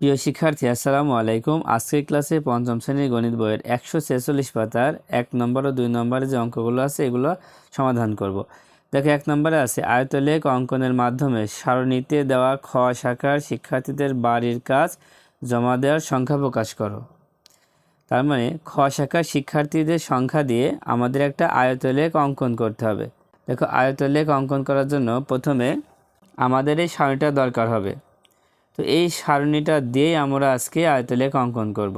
প্রিয় শিক্ষার্থী, আসসালামু আলাইকুম। আজকের ক্লাসে পঞ্চম শ্রেণির গণিত বইয়ের একশো ছেচল্লিশ পাতার এক নম্বর ও দুই নম্বরে যে অঙ্কগুলো আছে, এগুলো সমাধান করব। দেখো, এক নম্বরে আছে, আয়তলেখ অঙ্কনের মাধ্যমে সারণীতে দেওয়া খ শাখার শিক্ষার্থীদের বাড়ির কাজ জমা দেওয়ার সংখ্যা প্রকাশ করো। তার মানে খ শাখার শিক্ষার্থীদের সংখ্যা দিয়ে আমাদের একটা আয়তলেখ অঙ্কন করতে হবে। দেখো, আয়তলেখ অঙ্কন করার জন্য প্রথমে আমাদের এই সারণীটা দরকার হবে। তো এই সারণীটা দিয়েই আমরা আজকে আয়তলেখ অঙ্কন করব।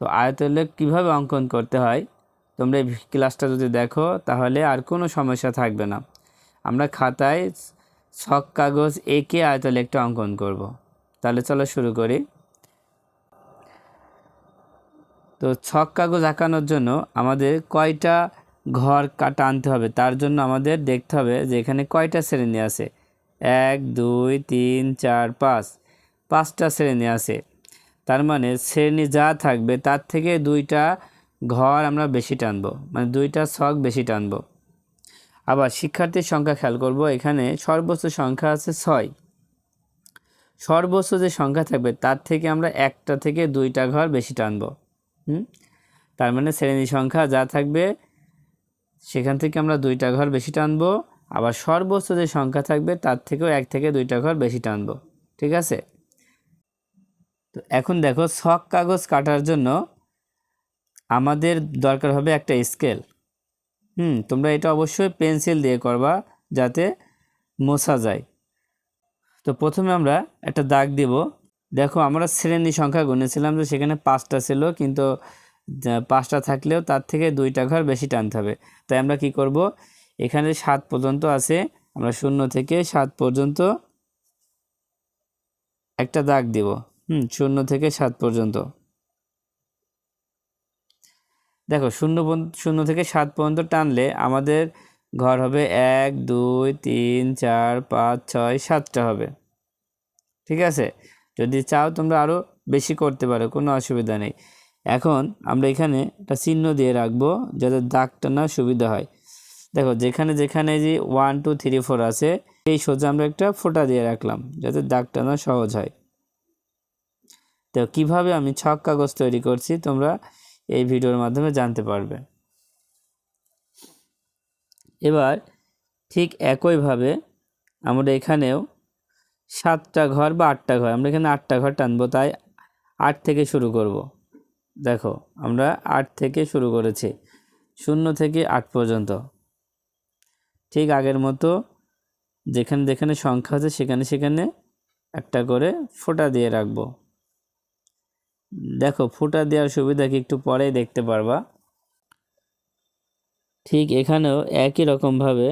তো আয়তলেখ কীভাবে অঙ্কন করতে হয়? তোমরা এই ক্লাসটা যদি দেখো, তাহলে আর কোনো সমস্যা থাকবে না। আমরা খাতায় ছক কাগজ এঁকে আয়তলেখটা অঙ্কন করব। তাহলে চলো শুরু করি। তো ছক কাগজ আঁকানোর জন্য আমাদের কয়টা ঘর কাটা আনতে হবে? তার জন্য আমাদের দেখতে হবে যে এখানে কয়টা শ্রেণি আছে? এক, দুই, তিন, চার, পাঁচ। পাঁচটা শ্রেণি আছে। তার মানে শ্রেণি যা থাকবে তার থেকে দুইটা ঘর আমরা বেশি টানব মানে দুইটা ছক বেশি টানব। আবার শিক্ষার্থীর সংখ্যা খেয়াল করব, এখানে সর্বোচ্চ সংখ্যা আছে ছয়। সর্বোচ্চ যে সংখ্যা থাকবে তার থেকে আমরা একটা থেকে দুইটা ঘর বেশি টানব, হুম? তার মানে শ্রেণি সংখ্যা যা থাকবে সেখান থেকে আমরা দুইটা ঘর বেশি টানবো, আবার সর্বোচ্চ যে সংখ্যা থাকবে তার থেকেও এক থেকে দুইটা ঘর বেশি টানব, ঠিক আছে? তো এখন দেখো, ছক কাগজ কাটার জন্য আমাদের দরকার হবে একটা স্কেল। হুম, তোমরা এটা অবশ্যই পেন্সিল দিয়ে করবা যাতে মোছা যায়। তো প্রথমে আমরা একটা দাগ দিব। দেখো, আমরা শ্রেণি সংখ্যা গুনেছিলাম যে সেখানে পাঁচটা ছিল, কিন্তু পাঁচটা থাকলেও তার থেকে দুইটা ঘর বেশি টানতে হবে। তাই আমরা কি করব? এখানে সাত পর্যন্ত আছে, আমরা শূন্য থেকে সাত পর্যন্ত একটা দাগ দিব। হুম, শূন্য থেকে সাত পর্যন্ত। দেখো, শূন্য শূন্য থেকে সাত পর্যন্ত টানলে আমাদের ঘর হবে এক, দুই, তিন, চার, পাঁচ, ছয়, সাতটা হবে। ঠিক আছে? যদি চাও তোমরা আরও বেশি করতে পারো, কোনো অসুবিধা নেই। এখন আমরা এখানে একটা চিহ্ন দিয়ে রাখব, যাতে দাগ টানা সুবিধা হয়। দেখো, যেখানে যেখানে যে ওয়ান টু থ্রি ফোর আছে, এই সোজা আমরা একটা ফোঁটা দিয়ে রাখলাম, যাতে দাগ টানা সহজ হয়। তো কীভাবে আমি ছক কাগজ তৈরি করছি তোমরা এই ভিডিওর মাধ্যমে জানতে পারবে। এবার ঠিক একইভাবে আমরা এখানেও সাতটা ঘর বা আটটা ঘর, আমরা এখানে আটটা ঘর টানবো, তাই আট থেকে শুরু করব। দেখো, আমরা আট থেকে শুরু করেছি, শূন্য থেকে আট পর্যন্ত। ঠিক আগের মতো যেখানে যেখানে সংখ্যা আছে সেখানে সেখানে একটা করে ফোঁটা দিয়ে রাখব। দেখো, ফুটা দেওয়ার সুবিধা কি একটু পরেই দেখতে পারবা। ঠিক এখানেও একই রকমভাবে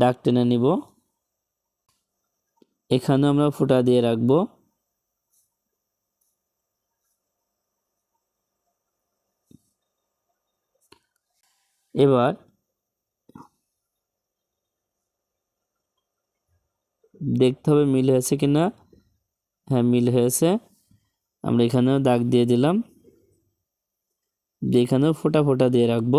ডাক টেনে নিব। এখানেও আমরা ফুটা দিয়ে রাখব। এবার দেখতে হবে মিল হয়েছে কিনা। হ্যাঁ মিল হয়েছে। আমরা এখানেও দাগ দিয়ে দিলাম এখানেও ফোটা ফোটা দিয়ে রাখব।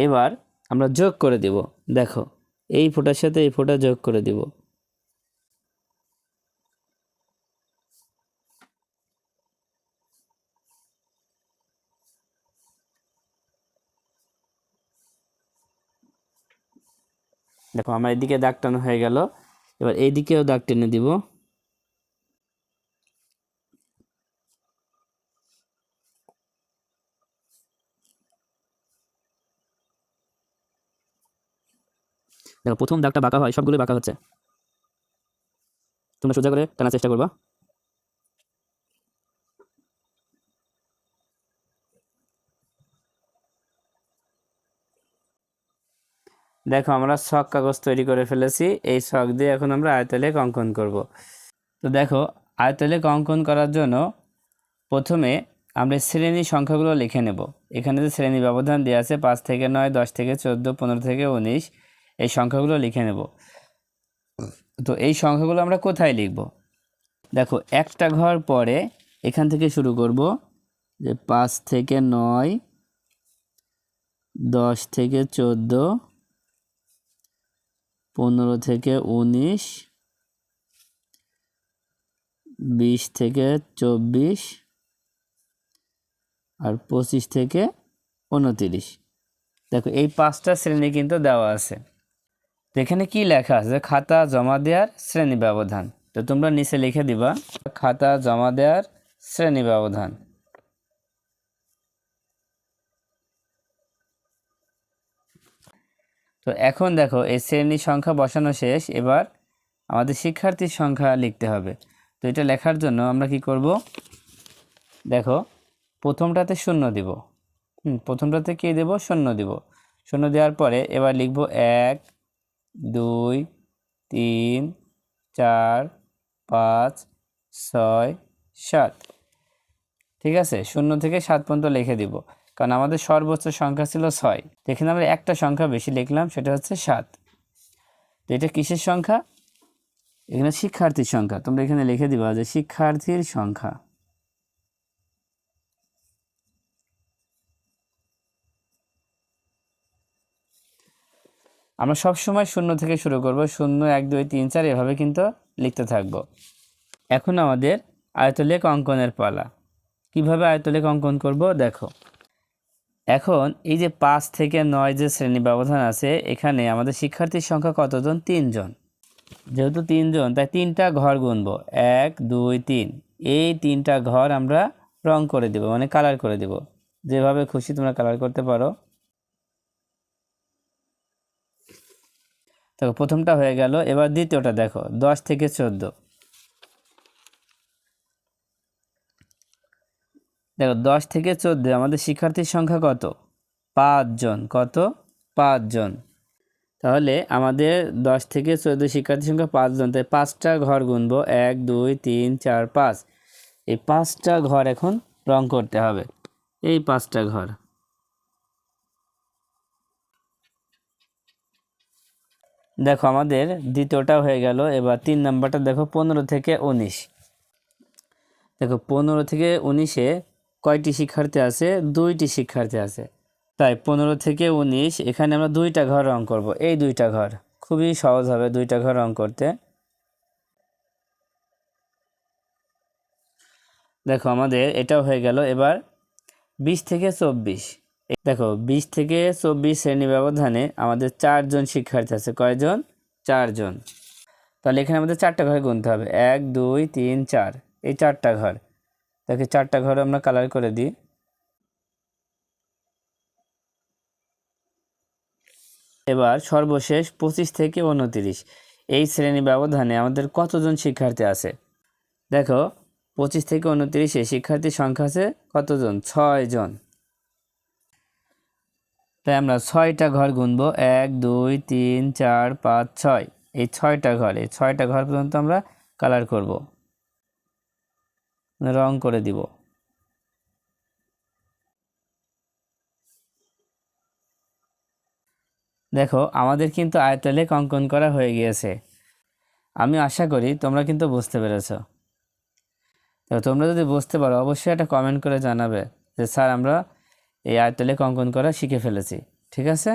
এবার আমরা যোগ করে দিব, দেখো, এই ফোটার সাথে এই ফোটা যোগ করে দিব। দেখো, আমার এদিকে দাগ টানো হয়ে গেল। এবার এইদিকেও দাগ টেনে দিব। দেখো, প্রথম দাগটা বাঁকা হয়, সবগুলোই বাঁকা হচ্ছে। তোমরা সোজা করে টানার চেষ্টা করবা। দেখো, আমরা শখ কাগজ তৈরি করে ফেলেছি। এই শখ দিয়ে এখন আমরা আয়তলেখ অঙ্কন করব। তো দেখো, আয়তলেখ অঙ্কন করার জন্য প্রথমে আমরা শ্রেণি সংখ্যাগুলো লিখে নেব। এখানে যে শ্রেণি ব্যবধান দেওয়া আছে, পাঁচ থেকে নয়, দশ থেকে চোদ্দ, পনেরো থেকে উনিশ, এই সংখ্যাগুলো লিখে নেব। তো এই সংখ্যাগুলো আমরা কোথায় লিখব? দেখো, একটা ঘর পরে এখান থেকে শুরু করব যে পাঁচ থেকে নয়, দশ থেকে চোদ্দ পনেরো থেকে উনিশ, বিশ থেকে চব্বিশ আর পঁচিশ থেকে উনতিরিশ। দেখো, এই পাঁচটা শ্রেণি কিন্তু দেওয়া আছে। তো এখানে কি লেখা আছে? খাতা জমা দেওয়ার শ্রেণি ব্যবধান। তো তোমরা নিচে লিখে দিবা, খাতা জমা দেওয়ার শ্রেণি ব্যবধান। তো এখন দেখো, এই শ্রেণির সংখ্যা বসানো শেষ। এবার আমাদের শিক্ষার্থীর সংখ্যা লিখতে হবে। তো এটা লেখার জন্য আমরা কি করব? দেখো, প্রথমটাতে শূন্য দিব। হুম, প্রথমটাতে কী দেব? শূন্য দিব। শূন্য দেওয়ার পরে এবার লিখব এক, দুই, তিন, চার, পাঁচ, ছয়, সাত। ঠিক আছে? শূন্য থেকে সাত পর্যন্ত লিখে দিব। কারণ আমাদের সর্বোচ্চ সংখ্যা ছিল ছয়। এখানে আমরা একটা সংখ্যা বেশি লিখলাম, সেটা হচ্ছে সাত। তো এটা কিসের সংখ্যা? এখানে শিক্ষার্থীর সংখ্যা। তোমরা এখানে লিখে দিবা যে শিক্ষার্থীর সংখ্যা। আমরা সব সময় শূন্য থেকে শুরু করব, শূন্য, এক, দুই, তিন, চার, এভাবে কিন্তু লিখতে থাকব। এখন আমাদের আয়তলেখ অঙ্কনের পালা। কীভাবে আয়তলেখ অঙ্কন করব? দেখো। এখন এই যে পাঁচ থেকে নয় যে শ্রেণি ব্যবধান আছে, এখানে আমাদের শিক্ষার্থীর সংখ্যা কতজন? তিনজন। যেহেতু তিনজন, তাই তিনটা ঘর গুনবো। এক, দুই, তিন। এই তিনটা ঘর আমরা রং করে দেব মানে কালার করে দেব। যেভাবে খুশি তোমরা কালার করতে পারো। দেখো, প্রথমটা হয়ে গেল। এবার দ্বিতীয়টা দেখো, দশ থেকে চোদ্দ। দেখো, দশ থেকে চোদ্দ, আমাদের শিক্ষার্থীর সংখ্যা কত? পাঁচজন। কত? পাঁচজন। তাহলে আমাদের দশ থেকে চোদ্দ শিক্ষার্থীর সংখ্যা পাঁচজন তাই পাঁচটা ঘর গুনব, এক, দুই, তিন, চার, পাঁচ। এই পাঁচটা ঘর এখন রং করতে হবে। এই পাঁচটা ঘর। দেখো, আমাদের দ্বিতীয়টা হয়ে গেল, এবার তিন নাম্বারটা দেখো, পনেরো থেকে উনিশ। দেখো, পনেরো থেকে উনিশে কয়টি শিক্ষার্থী আছে? দুইটি শিক্ষার্থী আছে। তাই পনেরো থেকে উনিশ, এখানে আমরা দুইটা ঘর রং করব। এই দুইটা ঘর, খুবই সহজ হবে দুইটা ঘর রং করতে। দেখো আমাদের এটাও হয়ে গেল এবার বিশ থেকে চব্বিশ। দেখো বিশ থেকে চব্বিশ শ্রেণি ব্যবধানে আমাদের চারজন শিক্ষার্থী আছে। কয়জন? চারজন। তাহলে এখানে আমাদের চারটা ঘর গুনতে হবে। এক, দুই, তিন, চার। এই চারটা ঘর। দেখে চারটা ঘর আমরা কালার করে দিই। এবার সর্বশেষ পঁচিশ থেকে উনতিরিশ। এই শ্রেণি ব্যবধানে আমাদের কতজন শিক্ষার্থী আছে? দেখো, পঁচিশ থেকে উনতিরিশে শিক্ষার্থীর সংখ্যা আছে কতজন? ছয় জন। তাই আমরা ছয়টা ঘর গুনবো। এক, দুই, তিন, চার, পাঁচ, ছয়। এই ছয়টা ঘর, এই ছয়টা ঘর পর্যন্ত আমরা কালার করব। রং করে দিব। দেখো, আমাদের কিন্তু আয়তলেখ অঙ্কন করা হয়ে গিয়েছে। আমি আশা করি তোমরা কিন্তু বুঝতে পেরেছ। তো তোমরা যদি বুঝতে পারো, অবশ্যই একটা কমেন্ট করে জানাবে যে, স্যার, আমরা এই আয়তলেখ অঙ্কন করা শিখে ফেলেছি। ঠিক আছে?